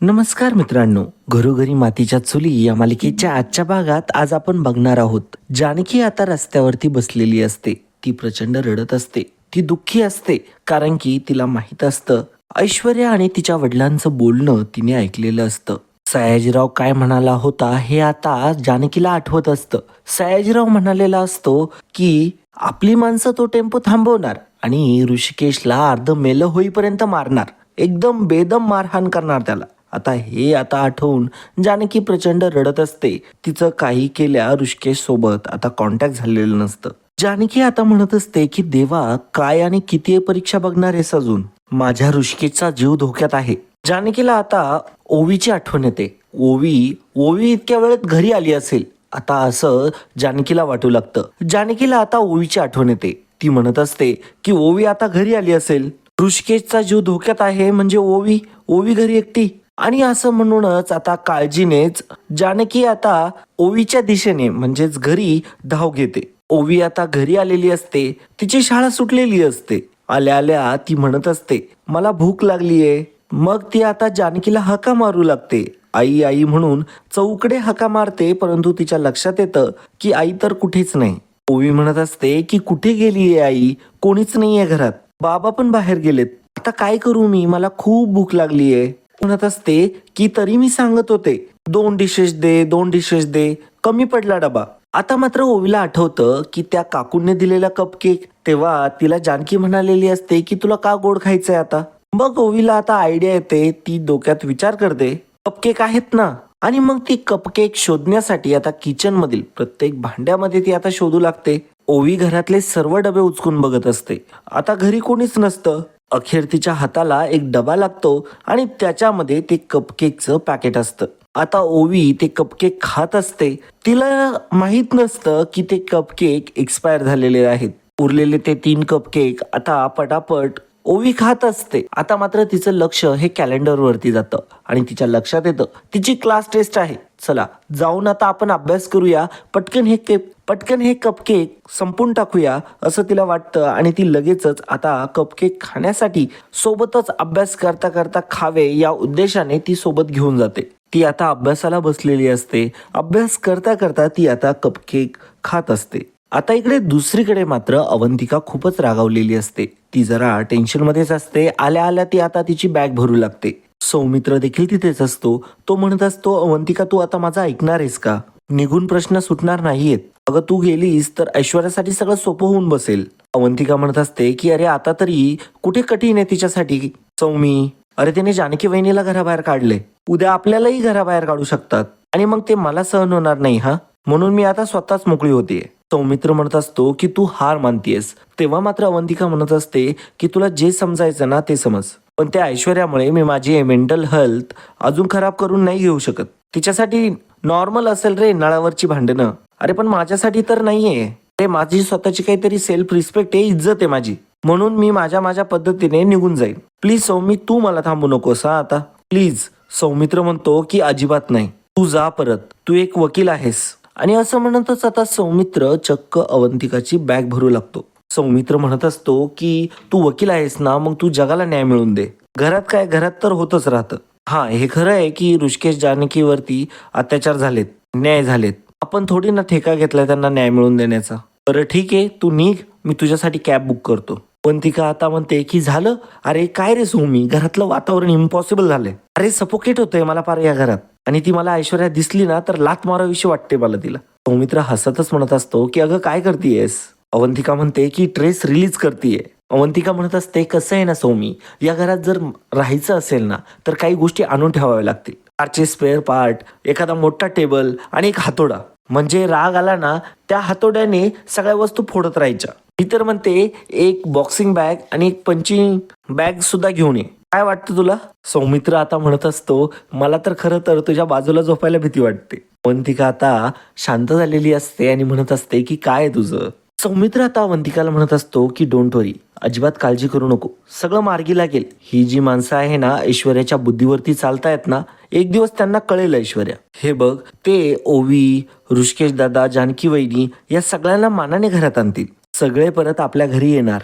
नमस्कार मित्रांनो घरोघरी मातीच्या चुली या मालिकेच्या आजच्या भागात आज आपण बघणार आहोत. जानकी आता रस्त्यावरती बसलेली असते. ती प्रचंड रडत असते. ती दुःखी असते कारण की तिला माहीत असतं ऐश्वर्या आणि तिच्या वडिलांचं बोलणं तिने ऐकलेलं असतं. सयाजीराव काय म्हणाला होता हे आता जानकीला आठवत असतं. सयाजीराव म्हणालेला असतो की आपली माणसं तो टेम्पो थांबवणार आणि ऋषिकेशला अर्ध मेलं होईपर्यंत मारणार. एकदम बेदम मारहाण करणार त्याला. आता हे आता आठवून जानकी प्रचंड रडत असते. तिचं काही केल्या ऋषिकेश सोबत आता कॉन्टॅक्ट झालेलं नसतं. जानकी आता म्हणत असते की देवा काय आणि किती परीक्षा बघणार आहेस अजून? माझ्या ऋषिकेशचा जीव धोक्यात आहे. जानकीला आता ओवीची आठवण येते. ओवी ओवी इतक्या वेळेत घरी आली असेल. आता असं जानकीला वाटू लागतं. जानकीला आता ओवीची आठवण येते. ती म्हणत असते की ओवी आता घरी आली असेल. ऋषिकेशचा जीव धोक्यात आहे म्हणजे ओवी ओवी घरी एकटी? आणि असं म्हणूनच आता काळजीनेच जानकी आता ओवीच्या दिशेने म्हणजेच घरी धाव घेते. ओवी आता घरी आलेली असते तिची शाळा सुटलेली असते. आल्या आल्या ती म्हणत असते मला भूक लागलीये. मग ती आता जानकीला हका मारू लागते. आई आई म्हणून चौकडे हका मारते परंतु तिच्या लक्षात येतं की आई तर कुठेच नाही. ओवी म्हणत असते की कुठे गेलीये आई? कोणीच नाहीये घरात. बाबा पण बाहेर गेलेत. आता काय करू मी? मला खूप भूक लागलीये. म्हणत असते की तरी मी सांगत होते दोन डिशेस दे दोन डिशेस दे. कमी पडला डबा. आता मात्र ओवीला आठवतं की त्या काकूंनी दिलेला कपकेक तेव्हा तिला जानकी म्हणालेली असते की तुला का गोड खायचंय आता? मग ओवीला आता आयडिया येते ती डोक्यात विचार करते कपकेक आहेत ना? आणि मग ती कपकेक शोधण्यासाठी आता किचन मधील प्रत्येक भांड्यामध्ये ती आता शोधू लागते. ओवी घरातले सर्व डबे उचकून बघत असते. आता घरी कोणीच नसतं. अखेर तिच्या हाताला एक डबा लागतो आणि त्याच्यामध्ये ते कपकेकचं पॅकेट असतं. आता ओवी ते कपकेक खात असते. तिला माहीत नसतं की ते कपकेक एक्सपायर झालेले आहेत. उरलेले ते तीन कपकेक आता पटापट ओवी खात असते. आता मात्र तिचं लक्ष हे कॅलेंडरवरती जातं आणि तिच्या लक्षात येतं. तिची क्लास टेस्ट आहे. चला जाऊन आता आपण अभ्यास करूया. पटकन हे केक पटकन हे कपकेक संपून टाकूया असं तिला वाटतं. आणि ती लगेचच आता कपकेक खाण्यासाठी सोबतच अभ्यास करता करता खावे या उद्देशाने ती सोबत घेऊन जाते. ती आता अभ्यासाला बसलेली असते. अभ्यास करता करता ती आता कपकेक खात असते. आता इकडे दुसरीकडे मात्र अवंतिका खूपच रागावलेली असते. ती जरा टेन्शनमध्येच असते. आल्या आल्या ती आता तिची बॅग भरू लागते. सौमित्र देखील तिथेच असतो. तो म्हणत असतो अवंतिका तू आता माझा ऐकणार आहेस का? निघून प्रश्न सुटणार नाहीयेत. अगं तू गेलीस तर ऐश्वर्यासाठी सगळं सोपं होऊन बसेल. अवंतिका म्हणत असते की अरे आता तरी कुठे कठीण आहे तिच्यासाठी? सौमी अरे तिने जानकी वहिनीला घराबाहेर काढले. उद्या आपल्यालाही घराबाहेर काढू शकतात. आणि मग ते मला सहन होणार नाही हा? म्हणून मी आता स्वतःच मोकळी होते. सौमित्र म्हणत असतो की तू हार मानतीयस. तेव्हा मात्र अवंतिका म्हणत असते की तुला जे समजायचं ना ते समज. पण त्या ऐश्वर्यामुळे मी माझी मेंटल हेल्थ अजून खराब करून नाही घेऊ शकत. तिच्यासाठी नॉर्मल असेल रे नळावरची भांडणं. अरे पण माझ्यासाठी तर नाहीये. रे माझी स्वतःची काहीतरी सेल्फ रिस्पेक्ट आहे इज्जत आहे माझी. म्हणून मी माझ्या माझ्या पद्धतीने निघून जाईन. प्लीज सौमी तू मला थांबू नकोस हा आता. प्लीज सौमित्र म्हणतो की अजिबात नाही. तू जा परत. तू एक वकील आहेस. आणि असं म्हणतच आता सौमित्र चक्क अवंतिकाची बॅग भरू लागतो. सौमित्र म्हणत असतो की तू वकील आहेस ना मग तू जगाला न्याय मिळवून दे. घरात काय? घरात तर होतच राहतं. हा हे खरं आहे की ऋषिकेश जानकीवरती अत्याचार झालेत न्याय झालेत. आपण थोडी ना ठेका घेतलाय त्यांना न्याय मिळवून देण्याचा. बरं ठीक आहे तू निघ मी तुझ्यासाठी कॅब बुक करतो. पण ती का आता म्हणते की झालं? अरे काय रे सोमी घरातलं वातावरण इम्पॉसिबल झालंय. अरे सपोकेट होतंय मला पार या घरात. आणि ती मला ऐश्वर्या दिसली ना तर लात माराविषयी वाटते मला तिला. सौमित्र हसतच म्हणत असतो की अगं काय करतीयस? अवंतिका म्हणते की ट्रेस रिलीज करतीये. अवंतिका म्हणत असते कसं आहे ना सौमी? या घरात जर राहायचं असेल ना तर काही गोष्टी आणून ठेवाव्या लागतील. कारचे स्पेअर पार्ट एखादा मोठा टेबल आणि एक हातोडा. म्हणजे राग आला ना त्या हातोड्याने सगळ्या वस्तू फोडत राहायच्या. मी तर म्हणते एक बॉक्सिंग बॅग आणि एक पंचिंग बॅग सुद्धा घेऊन ये. काय वाटतं तुला? सौमित्र आता म्हणत असतो मला तर खरं तर तुझ्या बाजूला झोपायला भीती वाटते. अवंतिका आता शांत झालेली असते आणि म्हणत असते की काय तुझं? सौमित्र आता अवंतिकाला म्हणत असतो की डोंट वरी अजिबात काळजी करू नको. सगळं मार्गी लागेल. ही जी माणसं आहे ना ऐश्वर्याच्या बुद्धीवरती चालतायत ना एक दिवस त्यांना कळेल ऐश्वर्या. हे बघ ते ओवी ऋषकेश दादा जानकी वहिनी या सगळ्यांना मानाने घरात आणतील. सगळे परत आपल्या घरी येणार.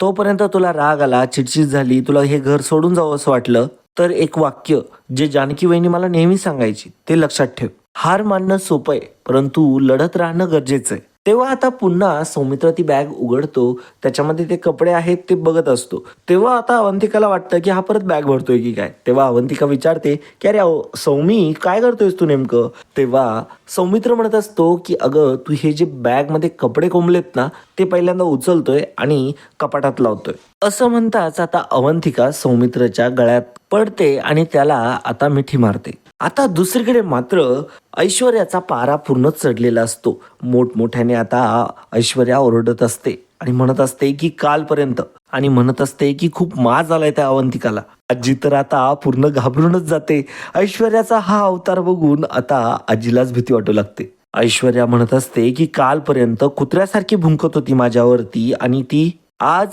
तोपर्यंत तुला राग आला चिडचिड झाली तुला हे घर सोडून जावं असं वाटलं तर एक वाक्य जे जानकी वहिनी मला नेहमी सांगायची ते लक्षात ठेव. हार मानणं सोपं आहे परंतु लढत राहणं गरजेचं आहे. तेव्हा आता पुन्हा सौमित्र ती बॅग उघडतो त्याच्यामध्ये ते कपडे आहेत ते बघत असतो. तेव्हा आता अवंतिकाला वाटतं की हा परत बॅग भरतोय की काय? तेव्हा अवंतिका विचारते की अरे सौमी काय करतोयस तू नेमकं? तेव्हा सौमित्र म्हणत असतो की अगं तू हे जे बॅगमध्ये कपडे कोंबलेत ना ते पहिल्यांदा उचलतोय आणि कपाटात लावतोय. असं म्हणताच आता अवंतिका सौमित्रच्या गळ्यात पडते आणि त्याला आता मिठी मारते. आता दुसरीकडे मात्र ऐश्वर्याचा पारा पूर्ण चढलेला असतो. मोठमोठ्याने आता ऐश्वर्या ओरडत असते आणि म्हणत असते की कालपर्यंत. आणि म्हणत असते की खूप माज आलाय त्या अवंतिकाला. आजी तर आता पूर्ण घाबरूनच जाते. ऐश्वर्याचा हा अवतार बघून आता आजीलाच भीती वाटू लागते. ऐश्वर्या म्हणत असते की कालपर्यंत कुत्र्यासारखी भुंकत होती माझ्यावरती आणि ती आज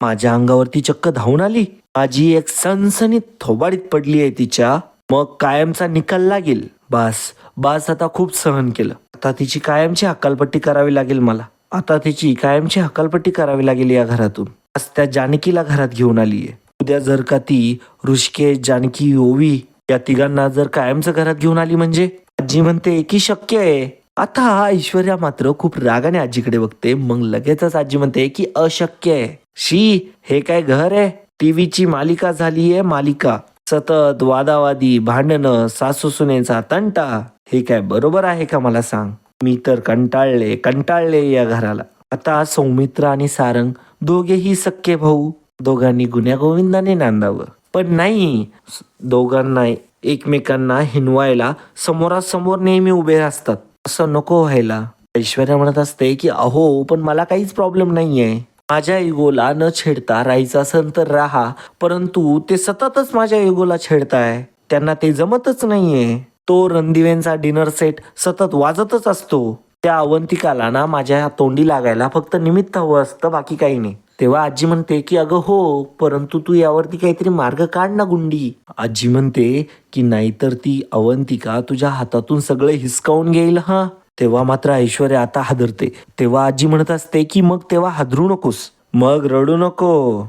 माझ्या अंगावरती चक्क धावून आली. माझी एक सनसनीत थोबाडीत पडली आहे तिच्या मग कायमचा निकाल लागेल. बास बास आता खूप सहन केलं. आता तिची कायमची हक्कालपट्टी करावी लागेल मला. आता तिची कायमची हक्कालपट्टी करावी लागेल या घरातून. आज त्या जानकीला घरात घेऊन आलीये. उद्या जर का ती ऋषिकेश जानकी ओवी या तिघांना जर कायमचं घरात घेऊन आली म्हणजे? आजी म्हणते की शक्य आहे. आता ऐश्वर्या मात्र खूप रागाने आजीकडे बघते. मग लगेचच आजी म्हणते की अशक्य आहे. शी हे काय घर आहे? टीव्हीची मालिका झालीये मालिका. सतत वादावादी भांडणं सासूसुनेचा तंटा हे काय बरोबर आहे का मला सांग? मी तर कंटाळले कंटाळले या घराला. आता सौमित्र आणि सारंग दोघेही सख्खे भाऊ. दोघांनी गुण्यागोविंदाने नांदावं. पण नाही दोघांना एकमेकांना हिनवायला समोरासमोर नेहमी उभे असतात. असं नको व्हायला. ऐश्वर्या म्हणत असते की अहो पण मला काहीच प्रॉब्लेम नाहीये. माझ्या इगोला न छेडता राहायचं असेल तर राहा परंतु ते सततच माझ्या इगोला छेडताय. त्यांना ते जमतच नाहीये. तो रणदिवेंचा डिनर सेट सतत वाजतच असतो. त्या अवंतिकाला ना माझ्या तोंडी लागायला फक्त निमित्त हवं असतं बाकी काही नाही. तेव्हा आजी म्हणते की अगं हो परंतु तू यावरती काहीतरी मार्ग काढ ना गुंडी. आजी म्हणते की नाहीतर ती अवंतिका तुझ्या हातातून सगळं हिसकावून घेईल हा. तेव्हा मात्र ऐश्वर्या आता हादरते. तेव्हा आजी म्हणत असते की मग तेव्हा हादरू नकोस. मग रडू नको.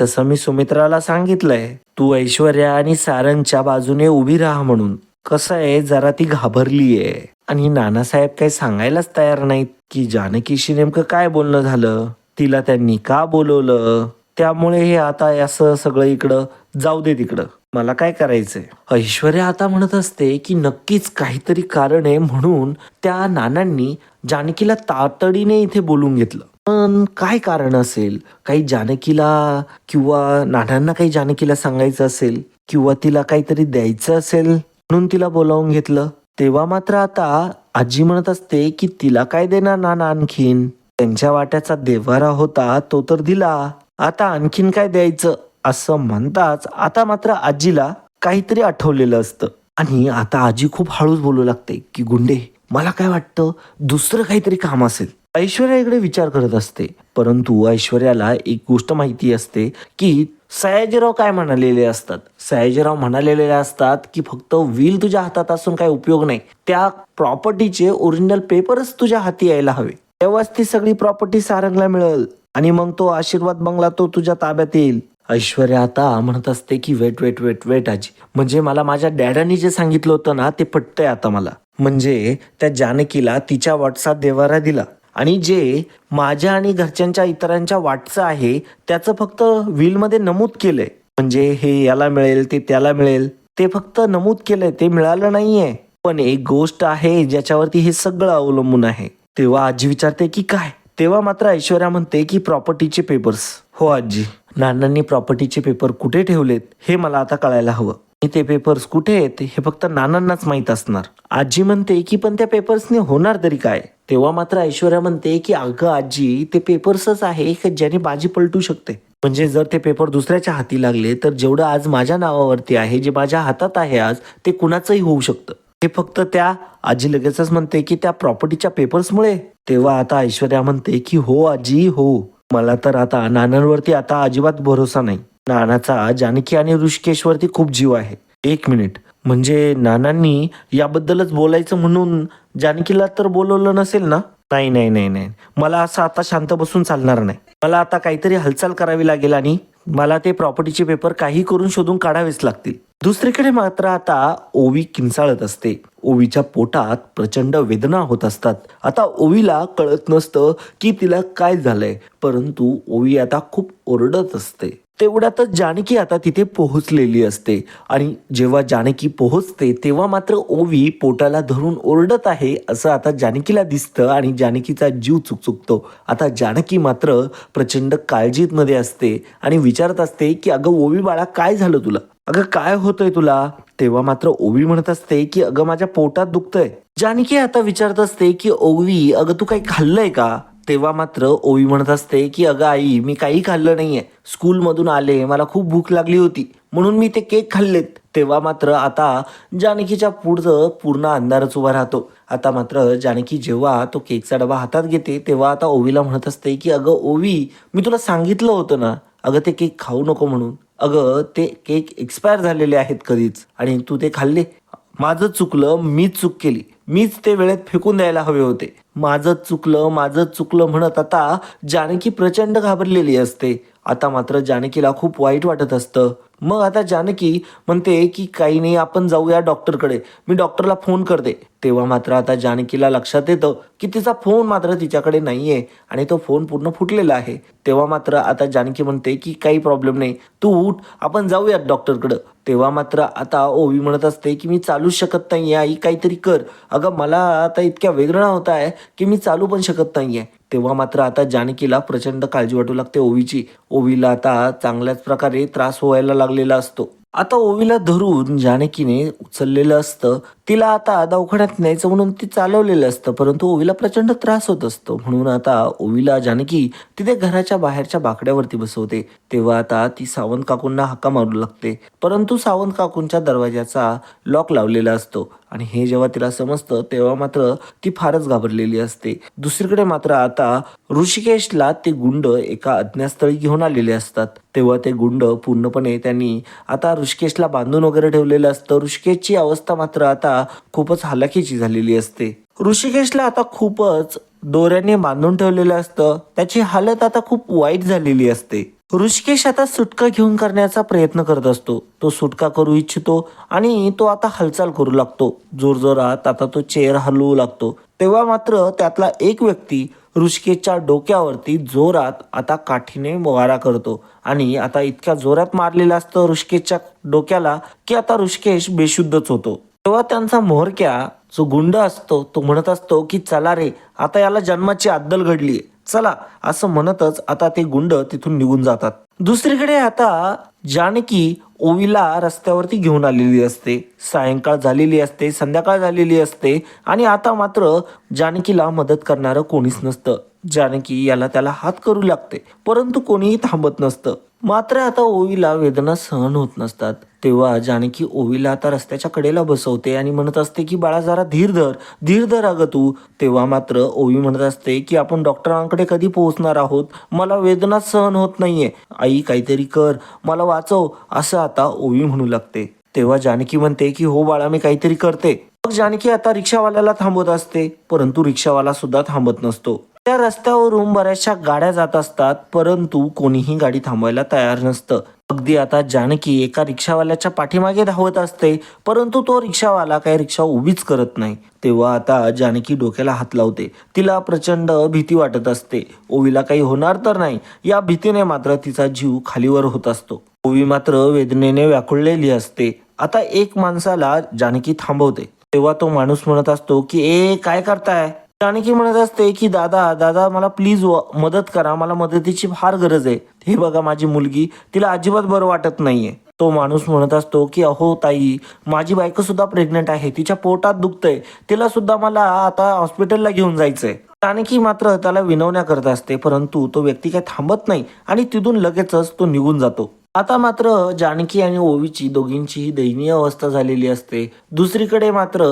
तसं मी सुमित्राला सांगितलंय. तू ऐश्वर्या आणि सारंगच्या बाजूने उभी राहा म्हणून. कसं आहे जरा ती घाबरलीये. आणि नानासाहेब काही सांगायलाच तयार नाहीत की जानकीशी नेमकं काय बोलणं झालं? तिला त्यांनी का बोलवलं? त्यामुळे हे आता असं सगळं इकडं. जाऊ दे तिकडं. मला काय करायचंय? ऐश्वर्या आता म्हणत असते की नक्कीच काहीतरी कारण आहे म्हणून त्या नानांनी जानकीला तातडीने इथे बोलून घेतलं. पण काय कारण असेल? काही जानकीला किंवा नानांना काही जानकीला सांगायचं असेल? किंवा तिला काहीतरी द्यायचं असेल? म्हणून तिला बोलावून घेतलं. तेव्हा मात्र आता आजी म्हणत असते की तिला काय देणार नाना आणखीन? त्यांच्या वाट्याचा देवारा होता तो तर दिला. आता आणखीन काय द्यायचं? असं म्हणताच आता मात्र आजीला काहीतरी आठवलेलं असतं. आणि आता आजी खूप हळूच बोलू लागते की गुंडे मला काय वाटतं? दुसरं काहीतरी काम असेल. ऐश्वर्या इकडे विचार करत असते. परंतु ऐश्वर्याला एक गोष्ट माहिती असते की सयाजीराव काय म्हणालेले असतात? सयाजीराव म्हणालेले असतात की फक्त व्हील तुझ्या हातात असून काय उपयोग नाही. त्या प्रॉपर्टीचे ओरिजिनल पेपरच तुझ्या हाती यायला हवे. तेव्हाच ती सगळी प्रॉपर्टी सारंगला मिळेल. आणि मग तो आशीर्वाद बंगला तो तुझ्या ताब्यात येईल. ऐश्वर्या आता म्हणत असते की वेट वेट वेट वेट आजी. म्हणजे मला माझ्या डॅडानी जे सांगितलं होतं ना ते पटतंय आता मला. म्हणजे त्या जानकीला तिच्या वाटसा देवारा दिला. आणि जे माझ्या आणि घरच्यांच्या इतरांच्या वाटचं आहे त्याचं फक्त व्हीलमध्ये नमूद केलंय. म्हणजे हे याला मिळेल ते त्याला मिळेल. ते फक्त नमूद केलंय ते मिळालं नाहीये. पण एक गोष्ट आहे ज्याच्यावरती हे सगळं अवलंबून आहे. तेव्हा आजी विचारते की काय? तेव्हा मात्र ऐश्वर्या म्हणते की प्रॉपर्टीचे पेपर्स हो आजी. नानांनी प्रॉपर्टीचे पेपर कुठे ठेवलेत हे मला आता कळायला हवं. आणि ते पेपर्स कुठे आहेत हे फक्त नानांनाच माहीत असणार. आजी म्हणते की पण त्या पेपर्सने होणार तरी काय? तेव्हा मात्र ऐश्वर्या म्हणते की अगं आजी ते पेपर्सच आहे की ज्याने बाजी पलटू शकते. म्हणजे जर ते पेपर दुसऱ्याच्या हाती लागले तर जेवढं आज माझ्या नावावरती आहे जे माझ्या हातात आहे आज ते कुणाचंही होऊ शकतं. हे फक्त त्या आजी लगेचच म्हणते की त्या प्रॉपर्टीच्या पेपर्समुळे तेव्हा आता ऐश्वर्या म्हणते की हो आजी हो. मला तर आता नानांवरती आता अजिबात भरोसा नाही. नानाचा जानकी आणि ऋषिकेशवरती खूप जीव आहे. एक मिनिट. म्हणजे नानांनी याबद्दलच बोलायचं म्हणून जानकीला तर बोलवलं नसेल ना? नाही नाही नाही नाही. मला असं आता शांत बसून चालणार नाही. मला आता काहीतरी हालचाल करावी लागेल आणि? मला ते प्रॉपर्टीचे पेपर काही करून शोधून काढावेच लागतील. दुसरीकडे मात्र आता ओवी किंचाळत असते. ओवीच्या पोटात प्रचंड वेदना होत असतात. आता ओवीला कळत नसतं की तिला काय झालंय. परंतु ओवी आता खूप ओरडत असते. तेवढ्यातच जानकी आता तिथे पोहोचलेली असते. आणि जेव्हा जानकी पोहोचते तेव्हा मात्र ओवी पोटाला धरून ओरडत आहे असं आता जानकीला दिसतं आणि जानकीचा जीव चुकचुकतो. आता जानकी मात्र प्रचंड काळजीत मध्ये असते आणि विचारत असते की अगं ओवी बाळा काय झालं तुला? अगं काय होतंय तुला? तेव्हा मात्र ओवी म्हणत असते की अगं माझ्या पोटात दुखतंय. जानकी आता विचारत असते की ओवी अगं तू काही खाल्लंय का? तेव्हा मात्र ओवी म्हणत असते की अगं आई मी काही खाल्लं नाहीये. स्कूलमधून आले मला खूप भूक लागली होती. म्हणून मी ते केक खाल्लेत. तेव्हा मात्र आता जानकीच्या पुढचं पूर्ण अंधारच उभा राहतो. आता मात्र जानकी जेव्हा तो केकचा डबा हातात घेते तेव्हा आता ओवीला म्हणत असते की अगं ओवी मी तुला सांगितलं होतं ना अगं ते केक खाऊ नको म्हणून. अगं ते केक एक्सपायर झालेले आहेत कधीच आणि तू ते खाल्ले. माझं चुकलं मीच चूक केली. मीच ते वेळेत फेकून द्यायला हवे होते. माझंच चुकलं माझं चुकलं म्हणत आता जानकी प्रचंड घाबरलेली असते. आता मात्र जानकीला खूप वाईट वाटत असतं. मग आता जानकी म्हणते की काही नाही आपण जाऊया डॉक्टरकडे मी डॉक्टरला फोन करते. तेव्हा मात्र आता जानकीला लक्षात येतं की तिचा फोन मात्र तिच्याकडे नाही आहे आणि तो फोन पूर्ण फुटलेला आहे. तेव्हा मात्र आता जानकी म्हणते की काही प्रॉब्लेम नाही. तू उठ आपण जाऊयात डॉक्टरकडं तेव्हा मात्र आता ओवी म्हणत असते की मी चालूच शकत नाही आहे आई काहीतरी कर. अगं मला आता इतक्या वेगळा होत आहे की मी चालू पण शकत नाही आहे तेव्हा मात्र आता जानकीला प्रचंड काळजी वाटू लागते ओवीची. ओवीला आता चांगल्याच प्रकारे त्रास व्हायला लागलेला असतो. आता ओवीला धरून जानकीने उचललेलं असतं. तिला आता दवाखान्यात न्यायचं म्हणून ती चालवलेलं असतं परंतु ओवीला प्रचंड त्रास होत असतो. म्हणून आता ओवीला जानकी तिथे घराच्या बाहेरच्या बाकड्यावरती बसवते. तेव्हा आता ती सावंत काकूंना हाका मारू लागते. परंतु सावंत काकूंच्या दरवाजाचा लॉक लावलेला असतो. आणि हे जेव्हा तिला समजतं तेव्हा मात्र ती फारच घाबरलेली असते. दुसरीकडे मात्र आता ऋषिकेशला ते गुंड एका अज्ञातस्थळी घेऊन आलेले असतात. तेव्हा ते गुंड पूर्णपणे त्यांनी आता ऋषिकेशला बांधून वगैरे ठेवलेलं असतं. ऋषिकेशची अवस्था मात्र आता खूपच हलाखीची झालेली असते. ऋषिकेशला आता खूपच दोऱ्याने बांधून ठेवलेलं असतं. त्याची हालत आता खूप वाईट झालेली असते. ऋषिकेश आता सुटका घेऊन करण्याचा प्रयत्न करत असतो. तो सुटका करू इच्छितो आणि तो आता हालचाल करू लागतो. जोरजोरात आता तो चेअर हलवू लागतो. तेव्हा मात्र त्यातला एक व्यक्ती ऋषिकेशच्या डोक्यावरती जोरात आता काठीने वारा करतो आणि आता इतक्या जोरात मारलेलं असतं ऋषिकेशच्या डोक्याला की आता ऋषिकेश बेशुद्धच होतो. तेव्हा त्यांचा मोहरक्या जो गुंड असतो तो म्हणत असतो की चला रे आता याला जन्माची अद्दल घडलीये चला असं म्हणतच आता ते गुंड तिथून निघून जातात. दुसरीकडे आता जानकी ओवीला रस्त्यावरती घेऊन आलेली असते. सायंकाळ झालेली असते संध्याकाळ झालेली असते आणि आता मात्र जानकीला मदत करणारं कोणीच नसतं. जानकी याला त्याला हात करू लागते परंतु कोणीही थांबत नसतं. मात्र आता ओवीला वेदना सहन होत नसतात. तेव्हा जानकी ओवीला आता रस्त्याच्या कडेला बसवते आणि म्हणत असते की बाळा जरा धीर धर धीर धर अगं तू. तेव्हा मात्र ओवी म्हणत असते की आपण डॉक्टरांकडे कधी पोहोचणार आहोत? मला वेदना सहन होत नाहीये. आई काहीतरी कर मला वाचव असं आता ओवी म्हणू लागते. तेव्हा जानकी म्हणते की हो बाळा मी काहीतरी करते. मग जानकी आता रिक्षावाल्याला थांबवत असते परंतु रिक्षावाला सुद्धा थांबत नसतो. त्या रस्त्यावरून बऱ्याचशा गाड्या जात असतात परंतु कोणीही गाडी थांबवायला तयार नसतं. अगदी आता जानकी एका रिक्षावाल्याच्या पाठीमागे धावत असते परंतु तो रिक्षावाला काही रिक्षा उभीच करत नाही. तेव्हा आता जानकी डोक्याला हात लावते. तिला प्रचंड भीती वाटत असते. ओवीला काही होणार तर नाही. या भीतीने मात्र तिचा जीव खालीवर होत असतो. ओवी मात्र वेदनेने व्याकुळलेली असते. आता एक माणसाला जानकी थांबवते. तेव्हा तो माणूस म्हणत असतो की ए काय करताय? जानकी म्हणत असते की दादा दादा मला प्लीज मदत करा. मला मदतीची फार गरज आहे. हे बघा माझी मुलगी. तिला अजिबात बरं वाटत नाहीये. तो माणूस म्हणत असतो की अहो ताई माझी बायको सुद्धा प्रेग्नंट आहे. तिच्या पोटात दुखतंय. तिला सुद्धा मला आता हॉस्पिटलला घेऊन जायचंय. जानकी मात्र त्याला विनवण्या करत असते परंतु तो व्यक्ती काही थांबत नाही आणि तिथून लगेचच तो निघून जातो. आता मात्र जानकी आणि ओवीची दोघींचीही दयनीय अवस्था झालेली असते. दुसरीकडे मात्र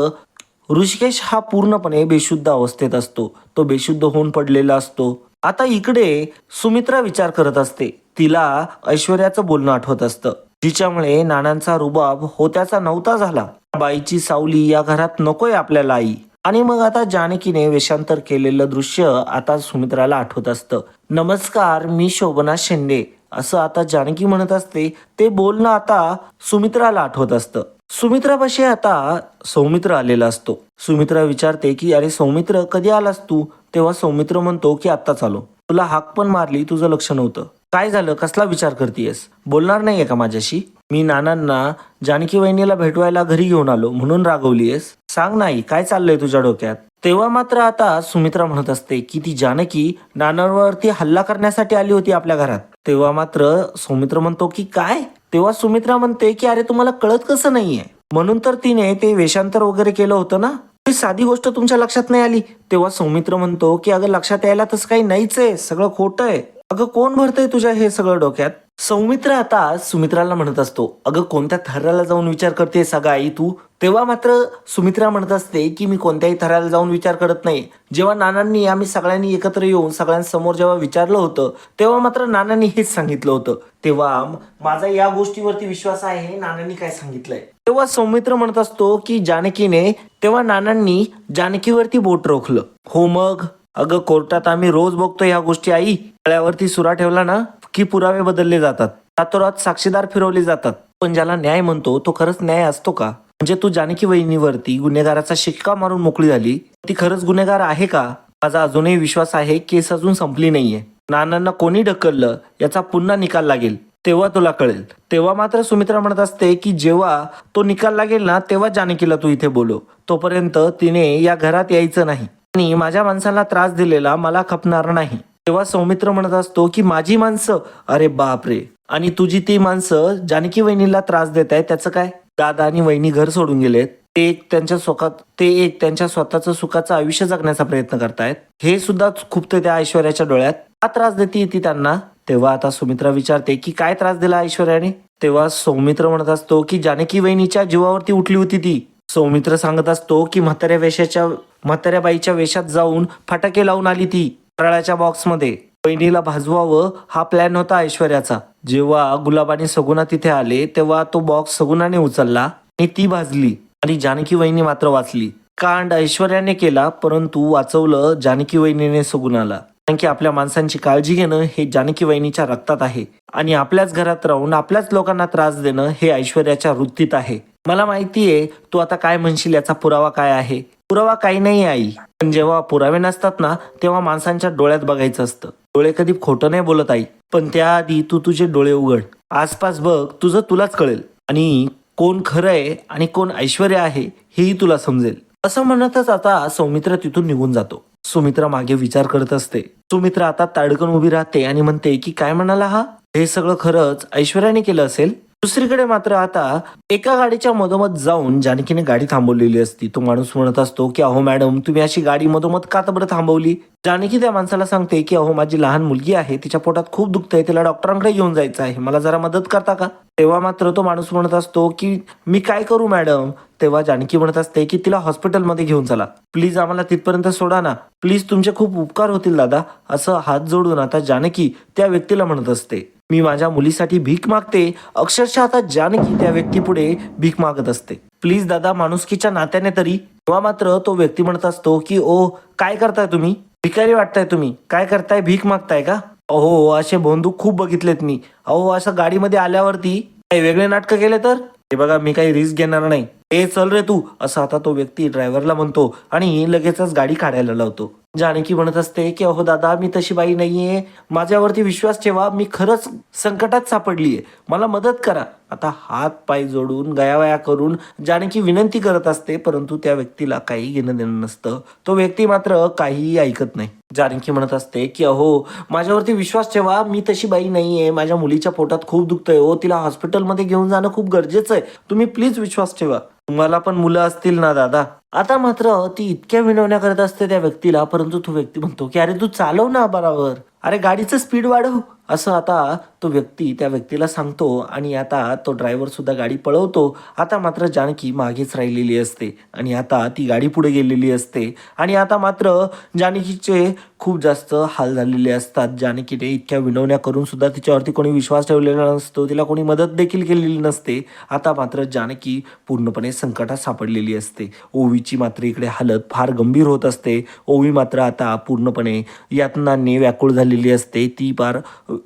ऋषिकेश हा पूर्णपणे बेशुद्ध अवस्थेत असतो. तो बेशुद्ध होऊन पडलेला असतो. आता इकडे सुमित्रा विचार करत असते. तिला ऐश्वर्याचं बोलणं आठवत असतं. जिच्यामुळे नानांचा रुबाब होत्याचा नव्हता झाला. बाईची सावली या घरात नकोय आपल्याला आई. आणि मग आता जानकीने वेषांतर केलेलं दृश्य आता सुमित्राला आठवत असतं. नमस्कार मी शोभना शेंडे. असं आता जानकी म्हणत असते ते बोलणं आता सुमित्राला आठवत असतं. सुमित्रापाशी आता सौमित्र आलेला असतो. सुमित्रा विचारते की अरे सौमित्र कधी आलास तू? तेव्हा सौमित्र म्हणतो की आत्ताच आलो. तुला हाक पण मारली तुझं लक्ष नव्हतं. काय झालं? कसला विचार करतेयस? बोलणार नाहीये का माझ्याशी? मी नानांना जानकी वहिनीला भेटवायला घरी घेऊन आलो म्हणून रागवलीयस. सांग नाही काय चाललंय तुझ्या डोक्यात? तेव्हा मात्र आता सुमित्रा म्हणत असते की ती जानकी नानांवरती हल्ला करण्यासाठी आली होती आपल्या घरात. तेव्हा मात्र सौमित्र म्हणतो की काय? तेव्हा सुमित्रा म्हणते की अरे तुम्हाला कळत कसं नाहीये? म्हणून तर तिने ते वेषांतर वगैरे केलं होतं ना? ती साधी गोष्ट तुमच्या लक्षात नाही आली? तेव्हा सौमित्र म्हणतो की अगं लक्षात यायला तसं काही नाहीच आहे. सगळं खोटं आहे. अगं कोण भरतंय तुझ्या हे सगळं डोक्यात? सौमित्र आता सुमित्राला म्हणत असतो. अगं कोणत्या थराला जाऊन विचार करते सगळं आई तू? तेव्हा मात्र सुमित्रा म्हणत असते की मी कोणत्याही थराला जाऊन विचार करत नाही. जेव्हा नानांनी आम्ही सगळ्यांनी एकत्र येऊन सगळ्यांसमोर जेव्हा विचारलं होतं तेव्हा मात्र नानांनी हेच सांगितलं होतं. तेव्हा माझा या गोष्टीवरती विश्वास आहे नानांनी काय सांगितलंय? तेव्हा सौमित्र म्हणत असतो की जानकीने तेव्हा नानांनी जानकीवरती बोट रोखलं. हो मग? अगं कोर्टात आम्ही रोज बघतो ह्या गोष्टी आई. गळ्यावरती सुरा ठेवला ना की पुरावे बदलले जातात. रातोरात साक्षीदार फिरवले जातात. पण ज्याला न्याय म्हणतो तो खरंच न्याय असतो का? म्हणजे तू जानकी वहिनीवरती गुन्हेगाराचा शिक्का मारून मोकळी झाली ती खरंच गुन्हेगार आहे का? माझा अजूनही विश्वास आहे केस अजून संपली नाहीये. नानांना कोणी ढकललं याचा पुन्हा निकाल लागेल तेव्हा तुला कळेल. तेव्हा मात्र सुमित्रा म्हणत असते की जेव्हा तो निकाल लागेल ना तेव्हा जानकीला तू इथे बोलो तोपर्यंत तिने या घरात यायचं नाही. आणि माझ्या माणसाला त्रास दिलेला मला खपणार नाही. तेव्हा सौमित्र म्हणत असतो की माझी माणसं? अरे बापरे! आणि तुझी ती माणसं जानकी वहिनीला त्रास देत आहे त्याचं काय? दादा आणि वहिनी घर सोडून गेलेत. ते एक त्यांच्या सुखात ते एक त्यांच्या स्वतःचं सुखाचं आयुष्य जगण्याचा प्रयत्न करतायत. हे सुद्धा खूप त्या ऐश्वर्याच्या डोळ्यात. का त्रास देते ती त्यांना? तेव्हा आता सुमित्रा विचारते की काय त्रास दिला ऐश्वर्याने? तेव्हा सौमित्र म्हणत असतो की जानकी वहिनीच्या जीवावरती उठली होती ती. सौमित्र सांगत असतो की म्हाताऱ्या वेशाच्या म्हाताऱ्या बाईच्या वेशात जाऊन फटाके लावून आली ती फराळाच्या बॉक्समध्ये बहिणीला भाजवावं हा प्लॅन होता ऐश्वर्याचा. जेव्हा गुलाब आणि तिथे आले तेव्हा तो बॉक्स सगुनाने उचलला आणि ती भाजली आणि जानकी वहिनी मात्र वाचली. कांड ऐश्वर्याने केला परंतु वाचवलं जानकी वहिनीने सगुनाला कारण की आपल्या माणसांची काळजी घेणं हे जानकी वहिनीच्या रक्तात आहे. आणि आपल्याच घरात राहून आपल्याच लोकांना त्रास देणं हे ऐश्वर्याच्या वृत्तीत आहे. मला माहिती आहे तू आता काय म्हणशील? याचा पुरावा काय आहे? पुरावा काही नाही आई. पण जेव्हा पुरावे नसतात ना तेव्हा माणसांच्या डोळ्यात बघायचं असतं. डोळे कधी खोटं नाही बोलत आई. पण त्याआधी तू तुझे डोळे उघड. आसपास बघ तुझं तुलाच कळेल. आणि कोण खरं आहे आणि कोण ऐश्वर्य आहे हेही तुला समजेल. असं म्हणतच आता सौमित्र तिथून निघून जातो. सुमित्रा मागे विचार करत असते. सुमित्रा आता ताडकन उभी राहते आणि म्हणते की काय म्हणाला हा? हे सगळं खरंच ऐश्वर्याने केलं असेल? दुसरीकडे मात्र आता एका गाडीच्या मधोमध जाऊन जानकीने गाडी थांबवलेली असती. तो माणूस म्हणत असतो की अहो मॅडम तुम्ही अशी गाडी मधोमध का तर बरं थांबवली? जानकी त्या माणसाला सांगते की अहो माझी लहान मुलगी आहे तिच्या पोटात खूप दुखतंय तिला डॉक्टरांकडे घेऊन जायचं आहे. मला जरा मदत करता का? तेव्हा मात्र तो माणूस म्हणत असतो की मी काय करू मॅडम? तेव्हा जानकी म्हणत असते की तिला हॉस्पिटलमध्ये घेऊन चला. प्लीज आम्हाला तिथपर्यंत सोडा ना. प्लीज तुमचे खूप उपकार होतील दादा. असं हात जोडून आता जानकी त्या व्यक्तीला म्हणत असते. मी माझ्या मुलीसाठी भीक मागते. अक्षरशः आता जानकी त्या व्यक्तीपुढे भीक मागत असते. प्लीज दादा माणुसकीच्या नात्याने तरी. तेव्हा मात्र तो व्यक्ती म्हणत असतो की ओ काय करताय तुम्ही? भिकारी वाटताय तुम्ही. काय करताय? भीक मागताय का? अहो असे भोंदू खूप बघितलेत मी. अहो असं गाडीमध्ये आल्यावरती काही वेगळे नाटकं केले तर? हे बघा मी काही रिस्क घेणार नाही. ए चल रे तू असं आता तो व्यक्ती ड्रायव्हरला म्हणतो आणि लगेचच गाडी काढायला लावतो. जानकी म्हणत असते की अहो दादा मी तशी बाई नाहीये. माझ्यावरती विश्वास ठेवा. मी खरंच संकटात सापडलीये. मला मदत करा. आता हात पाय जोडून गयावया करून जानकी विनंती करत असते परंतु त्या व्यक्तीला काही घेणं देणं नसतं. तो व्यक्ती मात्र काहीही ऐकत नाही. जानकी म्हणत असते की अहो माझ्यावरती विश्वास ठेवा मी तशी बाई नाहीये माझ्या मुलीच्या पोटात खूप दुखतंय हो तिला हॉस्पिटलमध्ये घेऊन जाणं खूप गरजेचं आहे तुम्ही प्लीज विश्वास ठेवा. तुम्हाला पण मुलं असतील ना दादा? आता मात्र ती इतक्या विनवण्या करत असते त्या व्यक्तीला परंतु तो व्यक्ती म्हणतो की अरे तू चालव ना बरोबर. अरे गाडीचं स्पीड वाढव. असं आता तो व्यक्ती त्या व्यक्तीला सांगतो आणि आता तो ड्रायव्हरसुद्धा गाडी पळवतो. आता मात्र जानकी मागेच राहिलेली असते आणि आता ती गाडी पुढे गेलेली असते. आणि आता मात्र जानकीचे खूप जास्त हाल झालेले असतात जानकीने इतक्या विनवण्या करून सुद्धा तिच्यावरती कोणी विश्वास ठेवलेला नसतो तिला कोणी मदत देखील केलेली नसते. आता मात्र जानकी पूर्णपणे संकटात सापडलेली असते. ओवीची मात्र इकडे हालत फार गंभीर होत असते. ओवी मात्र आता पूर्णपणे यातनांनी व्याकुळ झालेली असते. ती फार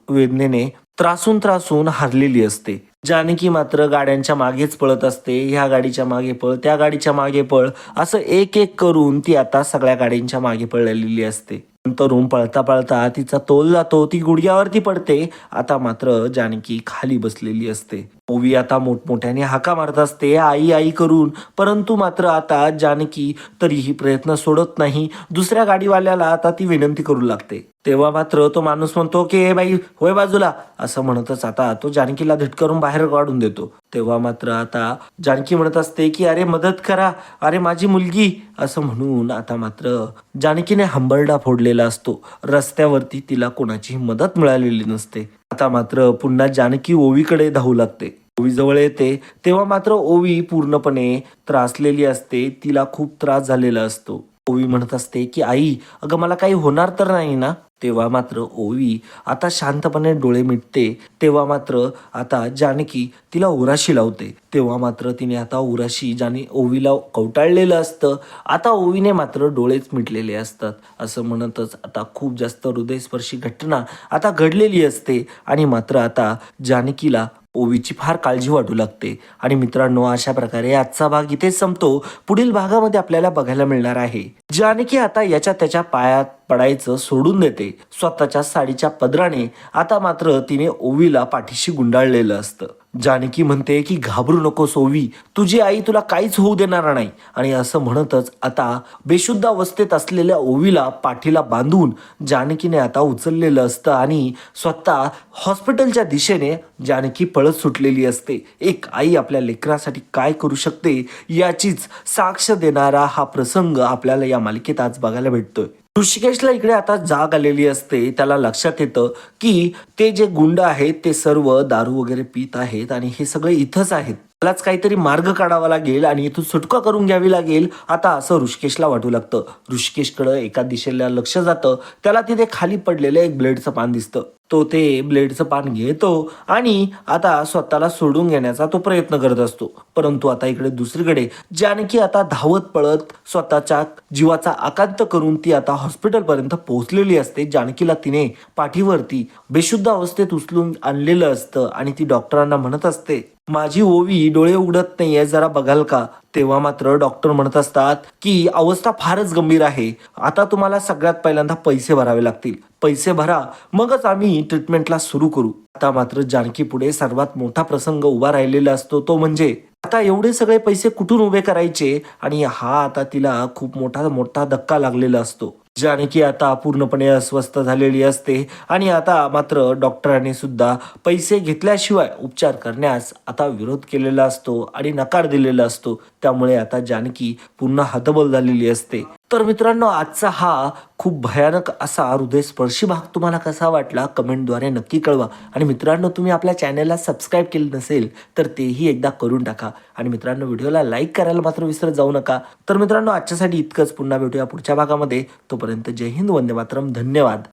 वेदनेने त्रासून त्रासून हारलेली असते. जानकी मात्र गाड्यांच्या मागेच पळत असते. ह्या गाडीच्या मागे पळ त्या गाडीच्या मागे पळ असं एक एक करून ती आता सगळ्या गाडींच्या मागे पळलेली असते. नंतरून पळता पळता तिचा तोल जातो ती गुडघ्यावरती पडते. आता मात्र जानकी खाली बसलेली असते. ओवी आता मोठमोठ्याने हाका मारत असते आई आई करून परंतु मात्र आता जानकी तरीही प्रयत्न सोडत नाही. दुसऱ्या गाडीवाल्याला आता ती विनंती करू लागते. तेव्हा मात्र तो माणूस म्हणतो की हे बाई होय बाजूला. असं म्हणतच आता तो जानकीला धटकरून बाहेर काढून देतो. तेव्हा मात्र आता जानकी म्हणत असते की अरे मदत करा. अरे माझी मुलगी. असं म्हणून आता मात्र जानकीने हंबरडा फोडलेला असतो. रस्त्यावरती तिला कोणाची मदत मिळालेली नसते. आता मात्र पुन्हा जानकी ओवीकडे धावू लागते. ओवी जवळ येते तेव्हा मात्र ओवी पूर्णपणे त्रासलेली असते तिला खूप त्रास झालेला असतो. ओवी म्हणत असते की आई अगं मला काही होणार तर नाही ना? तेव्हा मात्र ओवी आता शांतपणे डोळे मिटते. तेव्हा मात्र आता जानकी तिला उराशी लावते. तेव्हा मात्र तिने आता उराशी जानी ओवीला कवटाळलेलं असतं आता ओवीने मात्र डोळेच मिटलेले असतात. असं म्हणतच आता खूप जास्त हृदयस्पर्शी घटना आता घडलेली असते आणि मात्र आता जानकीला ओवीची फार काळजी वाटू लागते. आणि मित्रांनो अशा प्रकारे आजचा भाग इथेच संपतो. पुढील भागामध्ये आपल्याला बघायला मिळणार आहे. जानकी आता याच्या त्याच्या पायात पडायचं सोडून देते. स्वतःच्या साडीच्या पदराने आता मात्र तिने ओवीला पाठीशी गुंडाळलेलं असतं. जानकी म्हणते की घाबरू नकोस ओवी तुझी आई तुला काहीच होऊ देणार नाही. आणि असं म्हणतच आता बेशुद्ध अवस्थेत असलेल्या ओवीला पाठीला बांधून जानकीने आता उचललेलं असतं आणि स्वतः हॉस्पिटलच्या दिशेने जानकी पळत सुटलेली असते. एक आई आपल्या लेकरासाठी काय करू शकते याचीच साक्ष देणारा हा प्रसंग आपल्याला या मालिकेत आज बघायला भेटतोय. ऋषिकेशला इकडे आता जाग आलेली असते. त्याला लक्षात येतं की ते जे गुंड आहेत ते सर्व दारू वगैरे पित आहेत आणि हे सगळे इथंच आहेत. मलाच काहीतरी मार्ग काढावा लागेल आणि इथून सुटका करून घ्यावी लागेल. आता असं ऋषिकेशला वाटू लागतं. ऋषिकेशकडं एका दिशेला लक्ष जातं. त्याला तिथे खाली पडलेलं एक ब्लेडचं पान दिसतं. तो ते ब्लेडचं पान घेतो आणि आता स्वतःला सोडून घेण्याचा तो प्रयत्न करत असतो. परंतु आता इकडे दुसरीकडे जानकी आता धावत पळत स्वतःच्या जीवाचा आकांत करून ती आता हॉस्पिटलपर्यंत पोहोचलेली असते. जानकीला तिने पाठीवरती बेशुद्ध अवस्थेत उचलून आणलेलं असतं आणि ती डॉक्टरांना म्हणत असते माझी ओवी डोळे उघडत नाहीये जरा बघाल का? तेव्हा मात्र डॉक्टर म्हणत असतात की अवस्था फारच गंभीर आहे. आता तुम्हाला सगळ्यात पहिल्यांदा पैसे भरावे लागतील. पैसे भरा मगच आम्ही ट्रीटमेंटला सुरू करू. आता मात्र जानकी पुढे सर्वात मोठा प्रसंग उभा राहिलेला असतो तो म्हणजे आता एवढे सगळे पैसे कुठून उभे करायचे? आणि हा आता तिला खूप मोठा मोठा धक्का लागलेला असतो. जानकी आता पूर्णपणे अस्वस्थ झालेली असते. आणि आता मात्र डॉक्टरांनी सुद्धा पैसे घेतल्याशिवाय उपचार करण्यास आता विरोध केलेला असतो आणि नकार दिलेला असतो. त्यामुळे आता जानकी पुन्हा हतबल झालेली असते. तर मित्रांनो आजचा हा खूप भयानक असा हृदयस्पर्शी भाग तुम्हाला कसा वाटला कमेंटद्वारे नक्की कळवा. आणि मित्रांनो तुम्ही आपल्या चॅनलला सबस्क्राईब केलं नसेल तर तेही एकदा करून टाका. आणि मित्रांनो व्हिडिओला लाईक करायला मात्र विसरत जाऊ नका. तर मित्रांनो आजच्यासाठी इतकंच. पुन्हा भेटूया पुढच्या भागामध्ये. तोपर्यंत जय हिंद वंदे मातरम. धन्यवाद.